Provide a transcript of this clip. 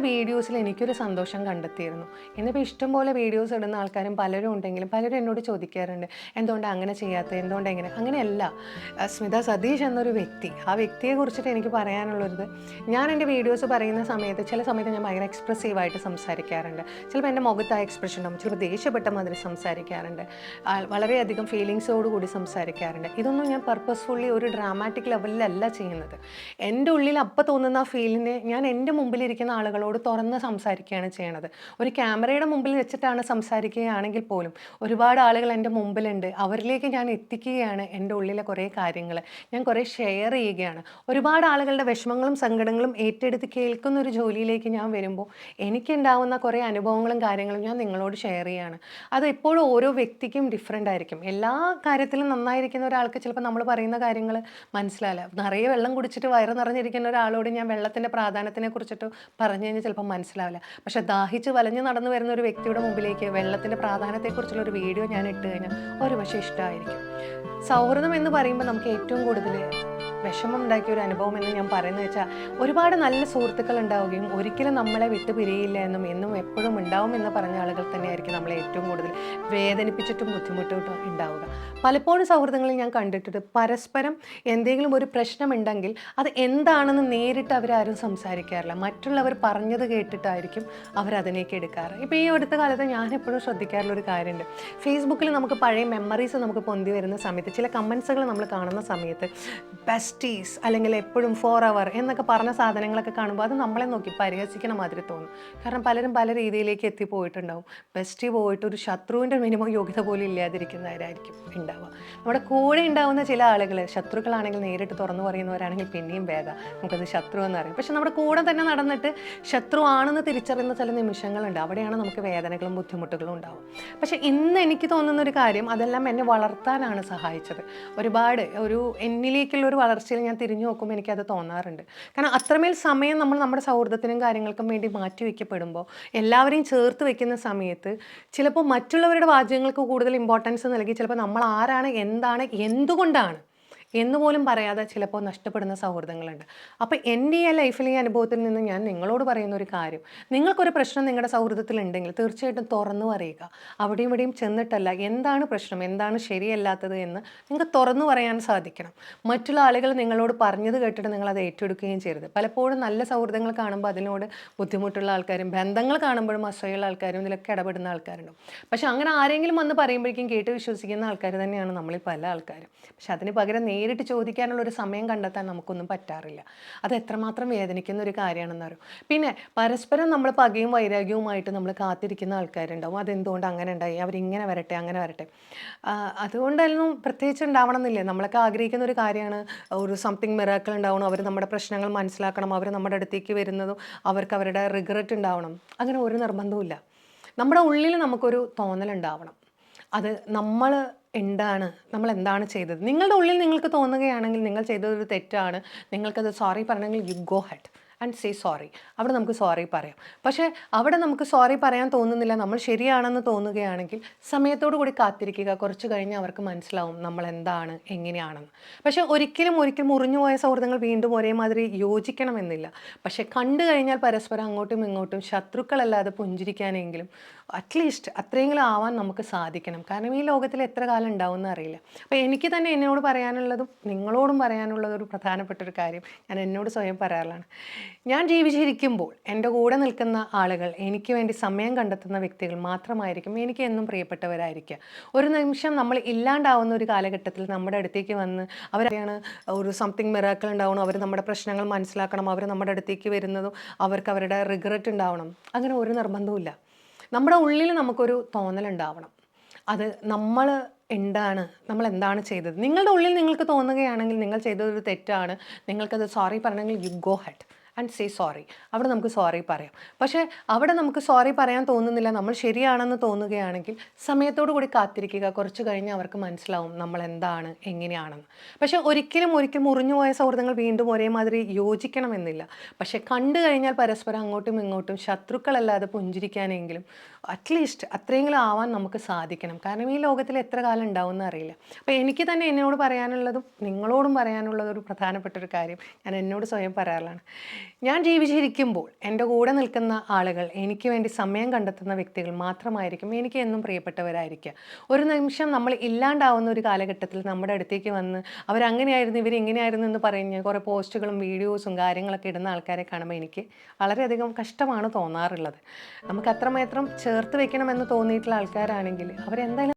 വീഡിയോസിൽ എനിക്കൊരു സന്തോഷം കണ്ടെത്തിയിരുന്നു. എന്നിപ്പോൾ ഇഷ്ടംപോലെ വീഡിയോസ് ഇടുന്ന ആൾക്കാരും പലരും ഉണ്ടെങ്കിലും പലരും എന്നോട് ചോദിക്കാറുണ്ട് എന്തുകൊണ്ടാണ് അങ്ങനെ ചെയ്യാത്തത്? എന്തുകൊണ്ട് എങ്ങനെ അങ്ങനെയല്ല. സ്മിത സതീഷ് എന്നൊരു വ്യക്തി ആ വ്യക്തിയെ കുറിച്ചിട്ട് എനിക്ക് പറയാനുള്ളത് ഞാൻ എന്റെ വീഡിയോസ് പറയുന്ന സമയത്ത് ചില സമയത്ത് ഞാൻ ഭയങ്കര എക്സ്പ്രസീവായിട്ട് സംസാരിക്കാറുണ്ട്. ചിലപ്പോൾ എന്റെ മുഖത്തായ എക്സ്പ്രഷൻ ഉണ്ടാവും ചിലപ്പോൾ ദേഷ്യപ്പെട്ട മാതിരി സംസാരിക്കാറുണ്ട്. ആ, വളരെയധികം ഫീലിങ്സോട് കൂടി സംസാരിക്കാറുണ്ട്. ഇതൊന്നും ഞാൻ പർപ്പസ്ഫുള്ളി ഒരു ഡ്രാമാറ്റിക് ലെവലിലല്ല ചെയ്യുന്നത്. എന്റെ ഉള്ളിൽ അപ്പം തോന്നുന്ന ആ ഫീലിനെ ഞാൻ എന്റെ മുമ്പിലിരിക്കുന്ന ആളുകളോട് തുറന്ന് സംസാരിക്കുകയാണ് ചെയ്യണത്. ഒരു ക്യാമറയുടെ മുമ്പിൽ വെച്ചിട്ടാണ് സംസാരിക്കുകയാണെങ്കിൽ പോലും ഒരുപാട് ആളുകൾ എന്റെ മുമ്പിലുണ്ട്. അവരിലേക്ക് ഞാൻ എത്തിക്കുകയാണ് എന്റെ ഉള്ളിലെ കുറേ കാര്യങ്ങൾ. ഞാൻ കുറേ ഷെയർ ചെയ്യുകയാണ്. ഒരുപാട് ആളുകളുടെ വിഷമങ്ങളും സങ്കടങ്ങളും ഏറ്റെടുത്ത് കേൾക്കുന്ന ഒരു ജോലിയിലേക്ക് ഞാൻ വരുമ്പോൾ എനിക്കുണ്ടാവുന്ന കുറേ അനുഭവങ്ങളും കാര്യങ്ങളും ഞാൻ നിങ്ങളോട് ഷെയർ ചെയ്യുകയാണ്. അത് എപ്പോഴും ഓരോ വ്യക്തിക്കും ഡിഫറെന്റ് ആയിരിക്കും. എല്ലാ കാര്യത്തിലും നന്നായിരിക്കുന്ന ഒരാൾക്ക് ചിലപ്പോൾ നമ്മൾ പറയുന്ന കാര്യങ്ങൾ മനസ്സിലാവില്ല. നിറയെ വെള്ളം കുടിച്ചിട്ട് വയറ് നിറഞ്ഞിരിക്കുന്ന ഒരാളോട് ഞാൻ വെള്ളത്തിന്റെ പ്രാധാന്യത്തിനെ കുറിച്ചിട്ട് പറഞ്ഞു കഴിഞ്ഞാൽ ചിലപ്പോൾ മനസ്സിലാവില്ല. പക്ഷെ ദാഹിച്ച് വലഞ്ഞു നടന്നു വരുന്ന ഒരു വ്യക്തിയുടെ മുമ്പിലേക്ക് വെള്ളത്തിന്റെ പ്രാധാന്യത്തെക്കുറിച്ചുള്ള ഒരു വീഡിയോ ഞാൻ ഇട്ട് കഴിഞ്ഞാൽ ഒരു പക്ഷേ ഇഷ്ടമായിരിക്കും സൗഹൃദം എന്ന് പറയുമ്പോൾ നമുക്ക് ഏറ്റവും കൂടുതൽ വിഷമം ഉണ്ടാക്കിയ ഒരു അനുഭവം എന്ന് ഞാൻ പറയുന്നത് വെച്ചാൽ ഒരുപാട് നല്ല സുഹൃത്തുക്കൾ ഉണ്ടാവുകയും ഒരിക്കലും നമ്മളെ വിട്ടു പിരിയില്ല എന്നും എന്നും എപ്പോഴും ഉണ്ടാവും എന്ന് പറഞ്ഞ ആളുകൾ തന്നെയായിരിക്കും നമ്മളെ ഏറ്റവും കൂടുതൽ വേദനിപ്പിച്ചിട്ടും ബുദ്ധിമുട്ടിട്ടും ഉണ്ടാവുക. പലപ്പോഴും സൗഹൃദങ്ങളിൽ ഞാൻ കണ്ടിട്ടുണ്ട് പരസ്പരം എന്തെങ്കിലും ഒരു പ്രശ്നമുണ്ടെങ്കിൽ അത് എന്താണെന്ന് നേരിട്ട് അവരാരും സംസാരിക്കാറില്ല. മറ്റുള്ളവർ പറഞ്ഞത് കേട്ടിട്ടായിരിക്കും അവരതിനേക്ക് എടുക്കാറ്. ഇപ്പോൾ ഈ അടുത്ത കാലത്ത് ഞാൻ എപ്പോഴും ശ്രദ്ധിക്കാറുള്ള ഒരു കാര്യമുണ്ട്. ഫേസ്ബുക്കിൽ നമുക്ക് പഴയ മെമ്മറീസ് നമുക്ക് പൊന്തി വരുന്ന സമയത്ത് ചില കമൻസുകൾ നമ്മൾ കാണുന്ന സമയത്ത് ബെസ്റ്റീസ് അല്ലെങ്കിൽ എപ്പോഴും ഫോർ അവർ എന്നൊക്കെ പറഞ്ഞ സാധനങ്ങളൊക്കെ കാണുമ്പോൾ അത് നമ്മളെ നോക്കി പരിഹസിക്കണ മാതിരി തോന്നും. കാരണം പലരും പല രീതിയിലേക്ക് എത്തിപ്പോയിട്ടുണ്ടാവും. ബെസ്റ്റി പോയിട്ട് ഒരു ശത്രുവിന്റെ മിനിമം യോഗ്യത പോലും ഇല്ലാതിരിക്കുന്നവരായിരിക്കും ഉണ്ടാവുക. നമ്മുടെ കൂടെ ഉണ്ടാവുന്ന ചില ആളുകൾ ശത്രുക്കളാണെങ്കിൽ നേരിട്ട് തുറന്നു പറയുന്നവരാണെങ്കിൽ പിന്നെയും ഭേദം. നമുക്കത് ശത്രു എന്ന് പറയും. പക്ഷെ നമ്മുടെ കൂടെ തന്നെ നടന്നിട്ട് ശത്രു ആണെന്ന് തിരിച്ചറിയുന്ന ചില നിമിഷങ്ങളുണ്ട്. അവിടെയാണ് നമുക്ക് വേദനകളും ബുദ്ധിമുട്ടുകളും ഉണ്ടാവും പക്ഷെ ഇന്ന് എനിക്ക് തോന്നുന്ന ഒരു കാര്യം അതെല്ലാം എന്നെ വളർത്താനാണ് സഹായിച്ചത്. ഒരുപാട് ഒരു എന്നിലേക്കുള്ള ഒരു വളർച്ചയിൽ ഞാൻ തിരിഞ്ഞു നോക്കുമ്പോൾ എനിക്കത് തോന്നാറുണ്ട്. കാരണം അത്രമേൽ സമയം നമ്മൾ നമ്മുടെ സൗഹൃദത്തിനും കാര്യങ്ങൾക്കും വേണ്ടി മാറ്റി വയ്ക്കപ്പെടുമ്പോൾ എല്ലാവരെയും ചേർത്ത് വെക്കുന്ന സമയത്ത് ചിലപ്പോൾ മറ്റുള്ളവരുടെ വാചകങ്ങൾക്ക് കൂടുതൽ ഇമ്പോർട്ടൻസ് നൽകി ചിലപ്പോൾ നമ്മൾ ആരാണ് എന്താണ് എന്തുകൊണ്ടാണ് എന്ന് പോലും പറയാതെ ചിലപ്പോൾ നഷ്ടപ്പെടുന്ന സൗഹൃദങ്ങളുണ്ട്. അപ്പോൾ എന്റെ ഈ ലൈഫിലെ ഈ അനുഭവത്തിൽ നിന്ന് ഞാൻ നിങ്ങളോട് പറയുന്ന ഒരു കാര്യം. നിങ്ങൾക്കൊരു പ്രശ്നം നിങ്ങളുടെ സൗഹൃദത്തിൽ ഉണ്ടെങ്കിൽ തീർച്ചയായിട്ടും തുറന്നു പറയുക. അവിടെയും ഇവിടെയും ചെന്നിട്ടല്ല എന്താണ് പ്രശ്നം എന്താണ് ശരിയല്ലാത്തത് എന്ന് നിങ്ങൾക്ക് തുറന്നു പറയാൻ സാധിക്കണം. മറ്റുള്ള ആളുകൾ നിങ്ങളോട് പറഞ്ഞത് കേട്ടിട്ട് നിങ്ങൾ അത് ഏറ്റെടുക്കുകയും ചെയ്യരുത്. പലപ്പോഴും നല്ല സൗഹൃദങ്ങൾ കാണുമ്പോൾ അതിനോട് ബുദ്ധിമുട്ടുള്ള ആൾക്കാരും ബന്ധങ്ങൾ കാണുമ്പോഴും അസൂയുള്ള ആൾക്കാരും ഇതിലൊക്കെ ഇടപെടുന്ന ആൾക്കാരുണ്ടാവും പക്ഷെ അങ്ങനെ ആരെങ്കിലും വന്ന് പറയുമ്പോഴേക്കും കേട്ട് വിശ്വസിക്കുന്ന ആൾക്കാർ തന്നെയാണ് നമ്മളിൽ പല ആൾക്കാരും. പക്ഷെ അതിന് പകരം നേരിട്ട് ചോദിക്കാനുള്ള ഒരു സമയം കണ്ടെത്താൻ നമുക്കൊന്നും പറ്റാറില്ല. അത് എത്രമാത്രം വേദനിക്കുന്ന ഒരു കാര്യമാണെന്ന് അറിയും? പിന്നെ പരസ്പരം നമ്മൾ പകയും വൈരാഗ്യവുമായിട്ട് നമ്മൾ കാത്തിരിക്കുന്ന ആൾക്കാരുണ്ടാവും. അതെന്തുകൊണ്ട് അങ്ങനെ ഉണ്ടായി? അവരിങ്ങനെ വരട്ടെ അങ്ങനെ വരട്ടെ. അതുകൊണ്ടായിരുന്നു പ്രത്യേകിച്ച് ഉണ്ടാവണം എന്നില്ല നമ്മളൊക്കെ ആഗ്രഹിക്കുന്ന ഒരു കാര്യമാണ്. ഒരു സംതിങ് മിറാക്കൾ ഉണ്ടാവണം. അവർ നമ്മുടെ പ്രശ്നങ്ങൾ മനസ്സിലാക്കണം. അവർ നമ്മുടെ അടുത്തേക്ക് വരുന്നതും അവർക്ക് അവരുടെ റിഗ്രറ്റ് ഉണ്ടാവണം. അങ്ങനെ ഒരു നിർബന്ധവും നമ്മുടെ ഉള്ളിൽ നമുക്കൊരു തോന്നലുണ്ടാവണം. അത് നമ്മൾ എന്താണ് നമ്മൾ എന്താണ് ചെയ്തത്? നിങ്ങളുടെ ഉള്ളിൽ നിങ്ങൾക്ക് തോന്നുകയാണെങ്കിൽ നിങ്ങൾ ചെയ്തതൊരു തെറ്റാണ്. നിങ്ങൾക്കത് സോറി പറയണമെങ്കിൽ you go ahead and say sorry അവിടെ നമുക്ക് സോറി പറയാം. പക്ഷേ അവിടെ നമുക്ക് സോറി പറയാൻ തോന്നുന്നില്ല. നമ്മൾ ശരിയാണെന്ന് തോന്നുകയാണെങ്കിൽ സമയത്തോടു കൂടി കാത്തിരിക്കുക. കുറച്ച് കഴിഞ്ഞ് അവർക്ക് മനസ്സിലാവും നമ്മൾ എന്താണ് എങ്ങനെയാണെന്ന്. പക്ഷേ ഒരിക്കലും ഒരിക്കലും മുറിഞ്ഞു പോയ സൗഹൃദങ്ങൾ വീണ്ടും ഒരേമാതിരി യോജിക്കണമെന്നില്ല. പക്ഷേ കണ്ടു കഴിഞ്ഞാൽ പരസ്പരം അങ്ങോട്ടും ഇങ്ങോട്ടും ശത്രുക്കളല്ലാതെ പുഞ്ചിരിക്കാനെങ്കിലും അറ്റ്ലീസ്റ്റ് അത്രയെങ്കിലും ആവാൻ നമുക്ക് സാധിക്കണം. കാരണം ഈ ലോകത്തിൽ എത്ര കാലം ഉണ്ടാവുമെന്ന് അറിയില്ല. അപ്പോൾ എനിക്ക് തന്നെ എന്നോട് പറയാനുള്ളതും നിങ്ങളോടും പറയാനുള്ളതും ഒരു പ്രധാനപ്പെട്ട ഒരു കാര്യം ഞാൻ എന്നോട് സ്വയം പറയാറുള്ളതാണ്. ഞാൻ ജീവിച്ചിരിക്കുമ്പോൾ എന്റെ കൂടെ നിൽക്കുന്ന ആളുകൾ എനിക്ക് വേണ്ടി സമയം കണ്ടെത്തുന്ന വ്യക്തികൾ മാത്രമായിരിക്കും എനിക്ക് എന്നും പ്രിയപ്പെട്ടവരായിരിക്കുക. ഒരു നിമിഷം നമ്മൾ ഇല്ലാണ്ടാവുന്ന ഒരു കാലഘട്ടത്തിൽ നമ്മുടെ അടുത്തേക്ക് വന്ന് അവരാണ് ഒരു സംതിങ് മിറാക്കൾ ഉണ്ടാവണം അവർ നമ്മുടെ പ്രശ്നങ്ങൾ മനസ്സിലാക്കണം അവർ നമ്മുടെ അടുത്തേക്ക് വരുന്നതും അവർക്ക് അവരുടെ റിഗ്രറ്റ് ഉണ്ടാവണം. അങ്ങനെ ഒരു നിർബന്ധവുമില്ല. നമ്മുടെ ഉള്ളിൽ നമുക്കൊരു തോന്നലുണ്ടാവണം അത് നമ്മൾ എന്താണ് നമ്മൾ എന്താണ് ചെയ്തത്? നിങ്ങളുടെ ഉള്ളിൽ നിങ്ങൾക്ക് തോന്നുകയാണെങ്കിൽ നിങ്ങൾ ചെയ്തതൊരു തെറ്റാണ്. നിങ്ങൾക്കത് സോറി പറഞ്ഞെങ്കിൽ you go ahead and say sorry അവിടെ നമുക്ക് സോറി പറയാം. പക്ഷേ അവിടെ നമുക്ക് സോറി പറയാൻ തോന്നുന്നില്ല. നമ്മൾ ശരിയാണെന്ന് തോന്നുകയാണെങ്കിൽ സമയത്തോടു കൂടി കാത്തിരിക്കുക. കുറച്ച് കഴിഞ്ഞ് അവർക്ക് മനസ്സിലാവും നമ്മൾ എന്താണ് എങ്ങനെയാണെന്ന്. പക്ഷേ ഒരിക്കലും ഒരിക്കലും മുറിഞ്ഞു പോയ സൗഹൃദങ്ങൾ വീണ്ടും ഒരേമാതിരി യോജിക്കണമെന്നില്ല. പക്ഷേ കണ്ടു കഴിഞ്ഞാൽ പരസ്പരം അങ്ങോട്ടും ഇങ്ങോട്ടും ശത്രുക്കളല്ലാതെ പുഞ്ചിരിക്കാനെങ്കിലും അറ്റ്ലീസ്റ്റ് അത്രയെങ്കിലും ആവാൻ നമുക്ക് സാധിക്കണം. കാരണം ഈ ലോകത്തിൽ എത്ര കാലം ഉണ്ടാവുമെന്ന് അറിയില്ല. അപ്പോൾ എനിക്ക് തന്നെ എന്നോട് പറയാനുള്ളതും നിങ്ങളോടും പറയാനുള്ളതും ഒരു പ്രധാനപ്പെട്ട ഒരു കാര്യം ഞാൻ എന്നോട് സ്വയം പറയാറുള്ളതാണ്. ഞാൻ ജീവിച്ചിരിക്കുമ്പോൾ എന്റെ കൂടെ നിൽക്കുന്ന ആളുകൾ എനിക്ക് വേണ്ടി സമയം കണ്ടെത്തുന്ന വ്യക്തികൾ മാത്രമായിരിക്കും എനിക്ക് എന്നും പ്രിയപ്പെട്ടവരായിരിക്കുക. ഒരു നിമിഷം നമ്മൾ ഇല്ലാണ്ടാവുന്ന ഒരു കാലഘട്ടത്തിൽ നമ്മുടെ അടുത്തേക്ക് വന്ന് അവരങ്ങനെയായിരുന്നു ഇവരിങ്ങനെയായിരുന്നു എന്ന് പറഞ്ഞ് കുറേ പോസ്റ്റുകളും വീഡിയോസും കാര്യങ്ങളൊക്കെ ഇടുന്ന ആൾക്കാരെ കാണുമ്പോൾ എനിക്ക് വളരെയധികം കഷ്ടമാണ് തോന്നാറുള്ളത്. നമുക്ക് അത്രമാത്രം ചേർത്ത് വെക്കണമെന്ന് തോന്നിയിട്ടുള്ള ആൾക്കാരാണെങ്കിൽ അവരെന്തായാലും